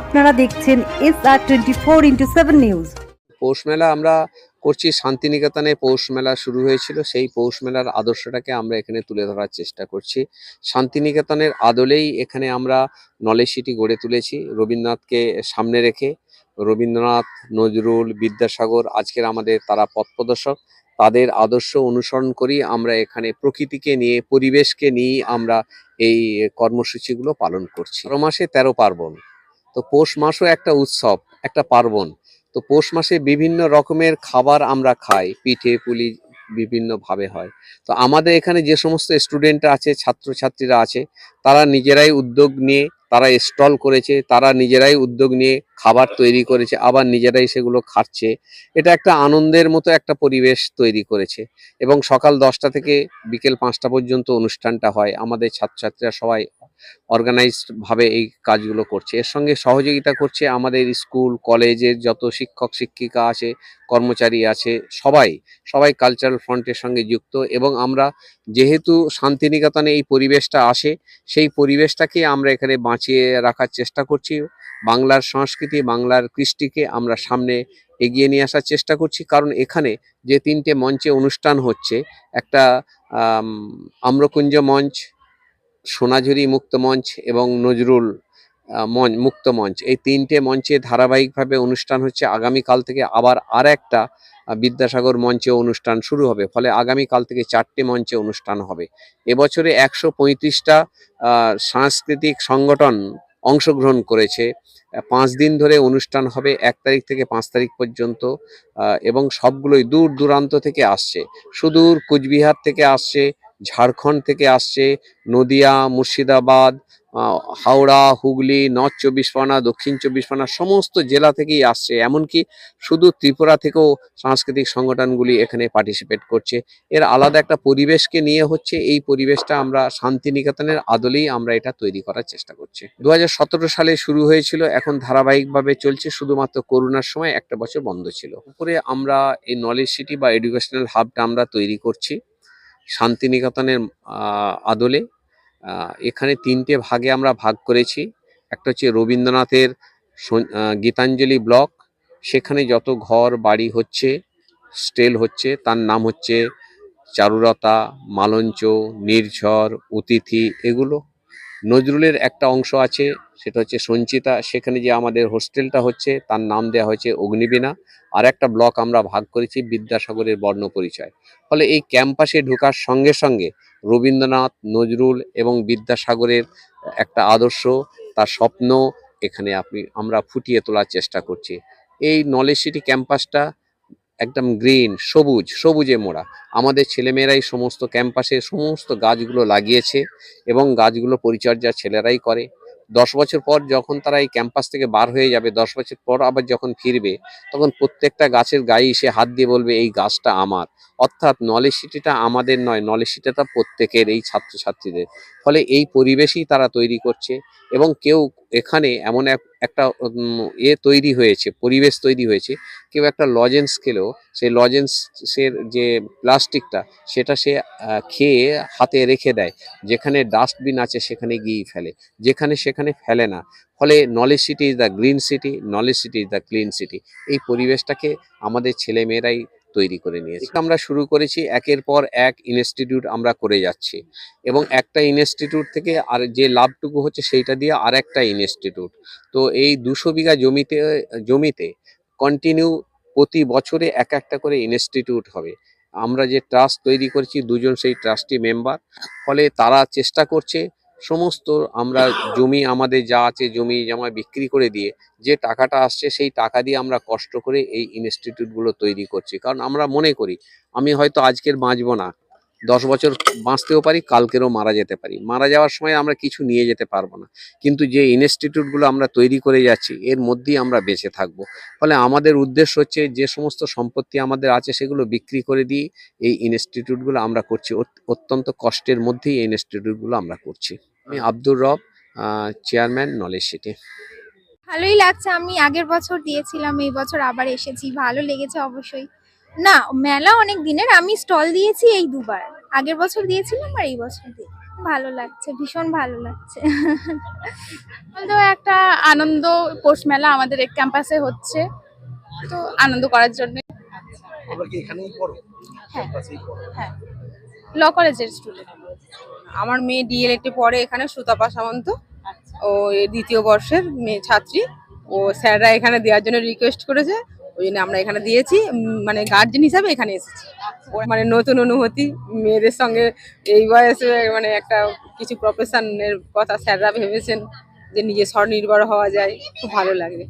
আপনারা দেখছেন S R twenty four into seven news Poush Mela আমরা করছি শান্তিনিকেতনে। পৌষ মেলা শুরু হয়েছিল। সেই পৌষ মেলার আদর্শটাকে আমরা এখানে তুলে ধরার চেষ্টা করছি। শান্তিনিকেতনের আদলেই এখানে আমরা নলেজ সিটি গড়ে তুলেছি। রবীন্দ্রনাথকে সামনে রেখে রবীন্দ্রনাথ, নজরুল, বিদ্যাসাগর আজকের আমাদের তারা পথপ্রদর্শক তাদের আদর্শ অনুসরণ করি আমরা এখানে প্রকৃতিকে নিয়ে, পরিবেশকে নিয়ে আমরা এই কর্মসূচিগুলো পালন করছি। বারো মাসে তেরো পার্বণ। তো পৌষ মাসও একটা উৎসব, একটা পার্বণ। তো পৌষ মাসে বিভিন্ন রকমের খাবার আমরা খাই, পিঠে, পুলি বিভিন্ন ভাবে হয়। তো আমাদের এখানে যে সমস্ত স্টুডেন্ট আছে, ছাত্রছাত্রীরা আছে, তারা নিজেরাই উদ্যোগ নিয়ে, তারা স্টল করেছে, তারা নিজেরাই উদ্যোগ নিয়ে খাবার তৈরি করেছে, আবার নিজেরাই সেগুলো খাচ্ছে। এটা একটা আনন্দের মতো একটা পরিবেশ তৈরি করেছে। এবং সকাল দশটা থেকে বিকেল পাঁচটা পর্যন্ত অনুষ্ঠানটা হয়। আমাদের ছাত্রছাত্রীরা সবাই অর্গানাইজড ভাবে এই কাজগুলো করছে। এর সঙ্গে সহযোগিতা করছে আমাদের স্কুল, কলেজের যত শিক্ষক, শিক্ষিকা আছে, কর্মচারী আছে, সবাই সবাই কালচারাল ফ্রন্টের সঙ্গে যুক্ত এবং আমরা যেহেতু শান্তিনিকেতনে এই পরিবেশটা আসে, সেই পরিবেশটাকে আমরা এখানে বাঁচিয়ে রাখার চেষ্টা করছি। বাংলার সংস্কৃতি, বাংলার কৃষ্টিকে আমরা সামনে এগিয়ে নিয়ে আসার চেষ্টা করছি। কারণ এখানে যে তিনটে মঞ্চে অনুষ্ঠান হচ্ছে, একটা আম্রকুঞ্জ মঞ্চ সোনাঝুরি মুক্ত মঞ্চ এবং নজরুল মঞ্চ মুক্ত মঞ্চ। এই তিনটে মঞ্চে ধারাবাহিকভাবে অনুষ্ঠান হচ্ছে। আগামীকাল থেকে আবার আর একটা বিদ্যাসাগর মঞ্চে অনুষ্ঠান শুরু হবে। ফলে আগামীকাল থেকে চারটে মঞ্চে অনুষ্ঠান হবে। এবছরে একশো পঁয়ত্রিশটা সাংস্কৃতিক সংগঠন অংশগ্রহণ করেছে। পাঁচ দিন ধরে অনুষ্ঠান হবে, এক তারিখ থেকে পাঁচ তারিখ পর্যন্ত এবং সবগুলোই দূর দূরান্ত থেকে আসছে। সুদূর কুচবিহার থেকে আসছে ঝাড়খণ্ড থেকে আসছে নদিয়া, মুর্শিদাবাদ হাওড়া, হুগলি, নর্থ চব্বিশ পরগনা, দক্ষিণ চব্বিশ পরগনা, সমস্ত জেলা থেকেই আসছে। এমনকি শুধু ত্রিপুরা থেকেও সাংস্কৃতিক সংগঠনগুলি এখানে পার্টিসিপেট করছে। এর আলাদা একটা পরিবেশকে নিয়ে হচ্ছে, এই পরিবেশটা আমরা শান্তিনিকেতনের আদলেই আমরা এটা তৈরি করার চেষ্টা করছি। দু হাজার সতেরো সালে শুরু হয়েছিল, এখন ধারাবাহিকভাবে চলছে, শুধুমাত্র করোনার সময় একটা বছর বন্ধ ছিল। উপরে আমরা এই নলেজ সিটি বা এডুকেশনাল হাবটা আমরা তৈরি করছি। শান্তিনিকেতনের আদলে এখানে তিনটে ভাগে আমরা ভাগ করেছি। একটা হচ্ছে রবীন্দ্রনাথের গীতাঞ্জলি ব্লক, সেখানে যত ঘর, বাড়ি হচ্ছে, স্টেল হচ্ছে, তার নাম হচ্ছে চারুরতা মালঞ্চ, নির্ঝর, অতিথি, এগুলো নজরুলের একটা অংশ আছে, সেটা হচ্ছে সঞ্চিতা। সেখানে যে আমাদের হোস্টেলটা হচ্ছে, তার নাম দেওয়া হয়েছে অগ্নিবীণা। আর একটা ব্লক আমরা ভাগ করেছি বিদ্যাসাগরের বর্ণ পরিচয়। ফলে এই ক্যাম্পাসে ঢোকার সঙ্গে সঙ্গে রবীন্দ্রনাথ, নজরুল এবং বিদ্যাসাগরের একটা আদর্শ, তার স্বপ্ন এখানে আপনি, আমরা ফুটিয়ে তোলার চেষ্টা করছি। এই নলেজ সিটি ক্যাম্পাসটা একদম গ্রিন সবুজ, সবুজে মোড়া। আমাদের ছেলেমেয়েরাই সমস্ত ক্যাম্পাসে সমস্ত গাছগুলো লাগিয়েছে এবং গাছগুলো পরিচর্যা ছেলেরাই করে। দশ বছর পর যখন তারা এই ক্যাম্পাস থেকে বার হয়ে যাবে, দশ বছর পর আবার যখন ফিরবে, তখন প্রত্যেকটা গাছের গায়ে এসে হাত দিয়ে বলবে, এই গাছটা আমার। অর্থাৎ নলেজ সিটিটা আমাদের নয় নলেজ সিটিটা প্রত্যেকের, এই ছাত্রছাত্রীদের। ফলে এই পরিবেশই তারা তৈরি করছে এবং কেউ এখানে এমন এক, একটা এ তৈরি হয়েছে, পরিবেশ তৈরি হয়েছে, কেউ একটা লজেন্স খেলেও সেই লজেন্সের যে প্লাস্টিকটা সেটা সে খেয়ে হাতে রেখে দেয়। যেখানে ডাস্টবিন আছে, সেখানে গিয়েই ফেলে। যেখানে সেখানে ফেলে না। ফলে knowledge city is the green city knowledge city is the clean city এই পরিবেশটাকে আমাদের ছেলে মেয়েরাই তৈরি করে নিয়েছে। আমরা শুরু করেছি, একের পর এক ইনস্টিটিউট আমরা করে যাচ্ছি। এবং একটা ইনস্টিটিউট থেকে আর যে লাভটুকু হচ্ছে সেইটা দিয়ে আর একটা ইনস্টিটিউট তো এই দুশো বিঘা জমিতে জমিতে কন্টিনিউ প্রতি বছরে এক একটা করে ইনস্টিটিউট হবে। আমরা যে ট্রাস্ট তৈরি করেছি, দুজন সেই ট্রাস্টি মেম্বার ফলে তারা চেষ্টা করছে সমস্ত আমরা জমি আমাদের যা আছে জমি জমা বিক্রি করে দিয়ে যে টাকাটা আসছে সেই টাকা দিয়ে আমরা কষ্ট করে এই ইনস্টিটিউটগুলো তৈরি করছি। কারণ আমরা মনে করি, আমি হয়তো আজকের বাঁচবো না, দশ বছর বাঁচতেও পারি, কালকেরও মারা যেতে পারি। মারা যাওয়ার সময় আমরা কিছু নিয়ে যেতে পারব না। কিন্তু যে ইনস্টিটিউটগুলো আমরা তৈরি করে যাচ্ছি, এর মধ্যেই আমরা বেঁচে থাকব। ফলে আমাদের উদ্দেশ্য হচ্ছে যে সমস্ত সম্পত্তি আমাদের আছে সেগুলো বিক্রি করে দিয়ে এই ইনস্টিটিউটগুলো আমরা করছি। অত্যন্ত কষ্টের মধ্যেই এই ইনস্টিটিউটগুলো আমরা করছি। আমি আব্দুর রব চেয়ারম্যান নলেজ সিটি। ভালোই লাগছে আমি আগের বছর দিয়েছিলাম এই বছর আবার এসেছি ভালো লেগেছে অবশ্যই। না মেলা অনেক দিনের আমি স্টল দিয়েছি এই দুবার। আগের বছর দিয়েছিলাম আর এই বছর দিয়ে ভালো লাগছে ভীষণ ভালো লাগছে। তো একটা আনন্দ পৌষ মেলা আমাদের এক ক্যাম্পাসে হচ্ছে তো আনন্দ করার জন্য। আমরা কি এখানেই পড়ো? হ্যাঁ। হ্যাঁ। ল কলেজের স্টুডেন্ট আমার মেয়ে ডিএলএডে পড়ে এখানে সুতাপা সামন্ত। ও এই দ্বিতীয় বর্ষের মেয়ে ছাত্রী। ও স্যাররা এখানে দেওয়ার জন্য রিকোয়েস্ট করেছে। ওই জন্য আমরা এখানে দিয়েছি। মানে গার্জেন হিসাবে এখানে এসেছি। ওর মানে নতুন অনুভূতি মেয়েদের সঙ্গে এই বয়সে মানে একটা কিছু প্রফেশনের কথা স্যাররা ভেবেছেন যে নিজে স্বনির্ভর হওয়া যায় খুব ভালো লাগে।